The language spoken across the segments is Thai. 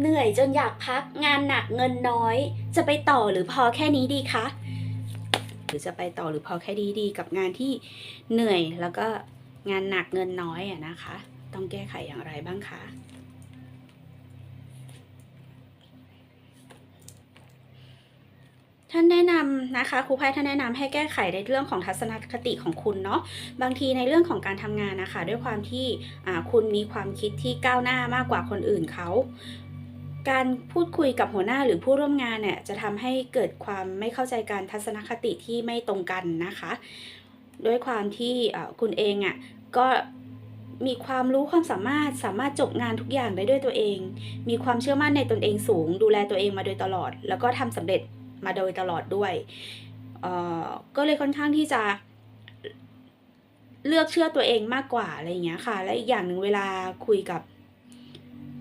เหนื่อยจนอยากพักงานหนักเงินน้อย จะไปต่อหรือพอแค่นี้ดีคะหรือจะไปต่อหรือพอแค่นี้ดีกับงานที่เหนื่อยแล้วก็งานหนักเงินน้อยอะนะคะ ต้องแก้ไขอย่างไรบ้างคะท่านแนะนำนะคะครูไพ่ท่านแนะนำให้แก้ไขในเรื่องของทัศนคติของคุณเนาะบางทีในเรื่องของการทำงานนะคะ ด้วยความที่คุณมีความคิดที่ก้าวหน้ามากกว่าคนอื่นเขา การพูดคุยกับหัวหน้าหรือผู้ร่วมงานเนี่ยจะทำให้เกิดความไม่เข้าใจการทัศนคติที่ไม่ตรงกันนะคะ ด้วยความที่คุณเองอะ่ะก็มีความรู้ความสามารถสามารถจบงานทุกอย่างได้ด้วยตัวเอง มีความเชื่อมั่นในตนเองสูง ดูแลตัวเองมาโดยตลอด แล้วก็ทำสำเร็จมาโดยตลอดด้วยอ่อก็เลยค่อนข้างที่จะเลือกเชื่อตัวเองมากกว่าอะไรอย่างเงี้ยค่ะ และอีกอย่างหนึ่งเวลาคุยกับ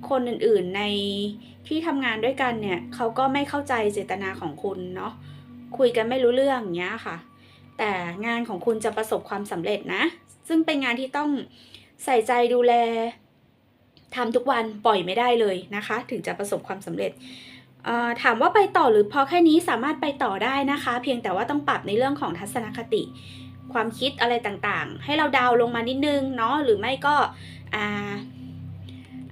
คนอื่นๆในที่ทำงานด้วยกันเนี่ยเขาก็ไม่เข้าใจเจตนาของคุณเนาะคุยกันไม่รู้เรื่องอย่างเงี้ยค่ะ แต่งานของคุณจะประสบความสำเร็จนะ ซึ่งเป็นงานที่ต้องใส่ใจดูแลทำทุกวันปล่อยไม่ได้เลยนะคะ ถึงจะประสบความสำเร็จถามว่าไปต่อหรือพอแค่นี้สามารถไปต่อได้นะคะ เพียงแต่ว่าต้องปรับในเรื่องของทัศนคติ ความคิดอะไรต่างๆ ให้เราดาวลงมานิดนึงเนาะหรือไม่ก็อ่า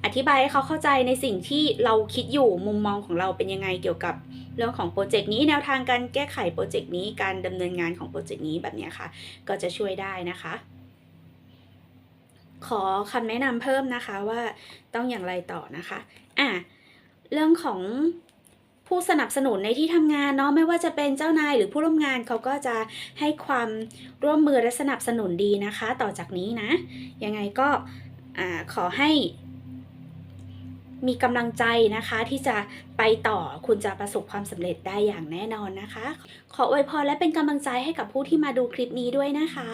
อธิบายให้เขาเข้าใจในสิ่งที่เราคิดอยู่มุมมองของเราเป็นยังไงเกี่ยวกับเรื่องของโปรเจกต์นี้แนวทางการแก้ไขโปรเจกต์นี้การดำเนินงานของโปรเจกต์นี้แบบนี้ค่ะ ก็จะช่วยได้นะคะ ขอคำแนะนำเพิ่มนะคะว่าต้องอย่างไรต่อนะคะอะเรื่องของผู้สนับสนุนในที่ทำงานเนาะไม่ว่าจะเป็นเจ้านายหรือผู้ร่วมงานเขาก็จะให้ความร่วมมือและสนับสนุนดีนะคะ ต่อจากนี้นะยังไงก็อ่าขอให้ มีกำลังใจนะคะที่จะไปต่อคุณจะประสบความสำเร็จได้อย่างแน่นอนนะคะ ขออวยพรและเป็นกำลังใจให้กับผู้ที่มาดูคลิปนี้ด้วยนะคะ